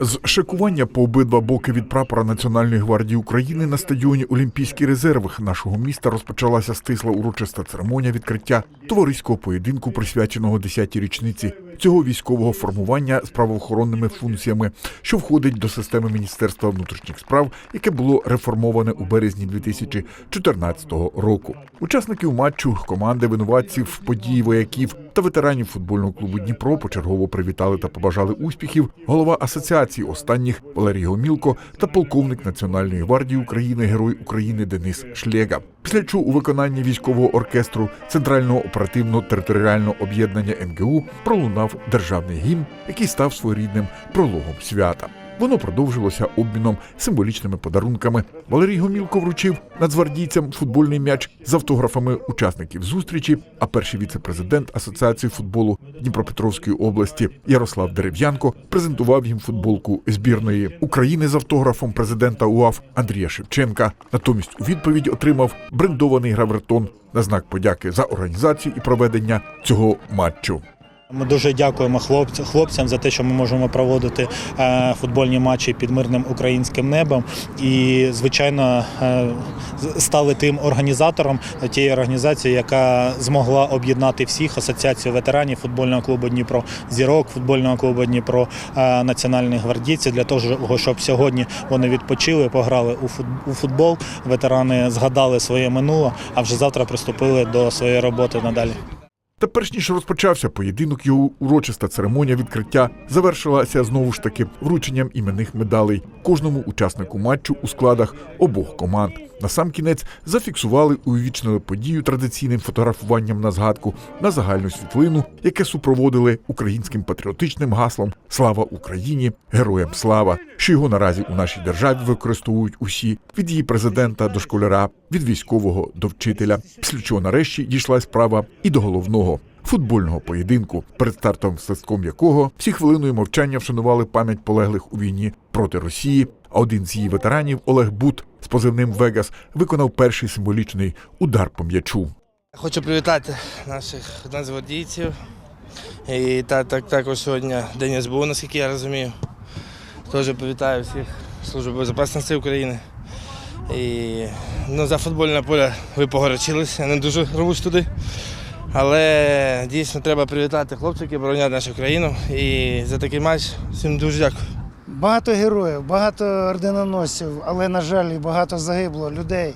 З шикування по обидва боки від прапора Національної гвардії України на стадіоні Олімпійський резерв нашого міста розпочалася стисла урочиста церемонія відкриття товариського поєдинку, присвяченого 10-й річниці цього військового формування з правоохоронними функціями, що входить до системи Міністерства внутрішніх справ, яке було реформоване у березні 2014 року. Учасників матчу, команди винуватців, події вояків та ветеранів футбольного клубу Дніпро почергово привітали та побажали успіхів голова асоціації останніх Валерій Гомілко та полковник Національної гвардії України, герой України Денис Шлєга. Після чого у виконанні військового оркестру Центрального оперативно-територіального об'єднання НГУ пролунав державний гімн, який став своєрідним прологом свята. Воно продовжилося обміном символічними подарунками. Валерій Гомілко вручив нацгвардійцям футбольний м'яч з автографами учасників зустрічі. А перший віце-президент Асоціації футболу Дніпропетровської області Ярослав Дерев'янко презентував їм футболку збірної України з автографом президента УАФ Андрія Шевченка. Натомість у відповідь отримав брендований гравертон на знак подяки за організацію і проведення цього матчу. Ми дуже дякуємо хлопцям, за те, що ми можемо проводити е, футбольні матчі під мирним українським небом. І, звичайно, е, стали тим організатором тієї організації, яка змогла об'єднати всіх асоціацію ветеранів футбольного клубу Дніпро, зірок футбольного клубу Дніпро, е, національних гвардійців для того, щоб сьогодні вони відпочили, пограли у футбол. Ветерани згадали своє минуле, а вже завтра приступили до своєї роботи надалі. Та перш ніж розпочався поєдинок, його урочиста церемонія відкриття завершилася знову ж таки врученням іменних медалей кожному учаснику матчу у складах обох команд. На сам кінець зафіксували увічнили подію традиційним фотографуванням на згадку на загальну світлину, яке супроводили українським патріотичним гаслом Слава Україні! Героям слава! Що його наразі у нашій державі використовують усі від її президента до школяра, від військового до вчителя. Після чого нарешті дійшла справа і до головного. Футбольного поєдинку, перед стартом свистком якого всі хвилиною мовчання вшанували пам'ять полеглих у війні проти Росії. А один з її ветеранів Олег Бут з позивним Вегас виконав перший символічний удар по м'ячу. Хочу привітати наших нацгвардійців. І та, так, також сьогодні День СБУ, наскільки я розумію. Теж привітаю всіх Службу безпечності України. І ну, за футбольне поле ви погорячилися, я не дуже рвусь туди. Але дійсно треба привітати хлопців, які боронять нашу країну. І за такий матч всім дуже дякую. Багато героїв, багато орденоносців, але, на жаль, і багато загибло людей.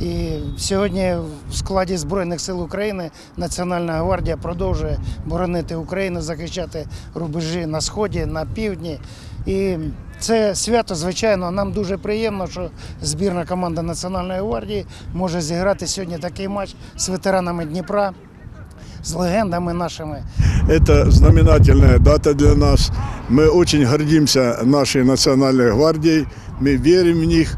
І сьогодні в складі Збройних сил України Національна гвардія продовжує боронити Україну, захищати рубежі на сході, на півдні. І це свято, звичайно, нам дуже приємно, що збірна команда Національної гвардії може зіграти сьогодні такий матч з ветеранами Дніпра, з легендами нашими. Это знаменательная дата для нас. Мы очень гордимся нашей национальной гвардией. Мы верим в них.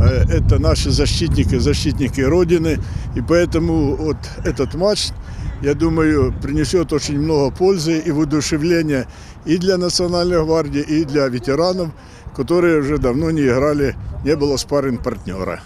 Э, Это наши защитники, защитники Родины. И поэтому вот этот матч, я думаю, принесет очень много пользы и воодушевления и для Национальной гвардии, и для ветеранов, которые уже давно не играли, не было спарринг партнера.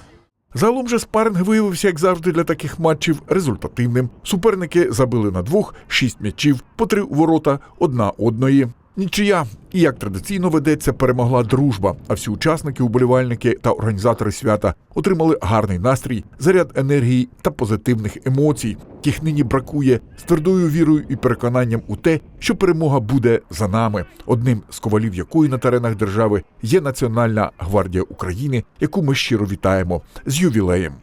Загалом же спаринг виявився, як завжди, для таких матчів результативним. Суперники забили на двох шість м'ячів, по три ворота одна одної. Нічия. І як традиційно ведеться, перемогла дружба. А всі учасники, уболівальники та організатори свята отримали гарний настрій, заряд енергії та позитивних емоцій, яких нині бракує з твердою вірою і переконанням у те, що перемога буде за нами. Одним з ковалів якої на теренах держави є Національна гвардія України, яку ми щиро вітаємо з ювілеєм.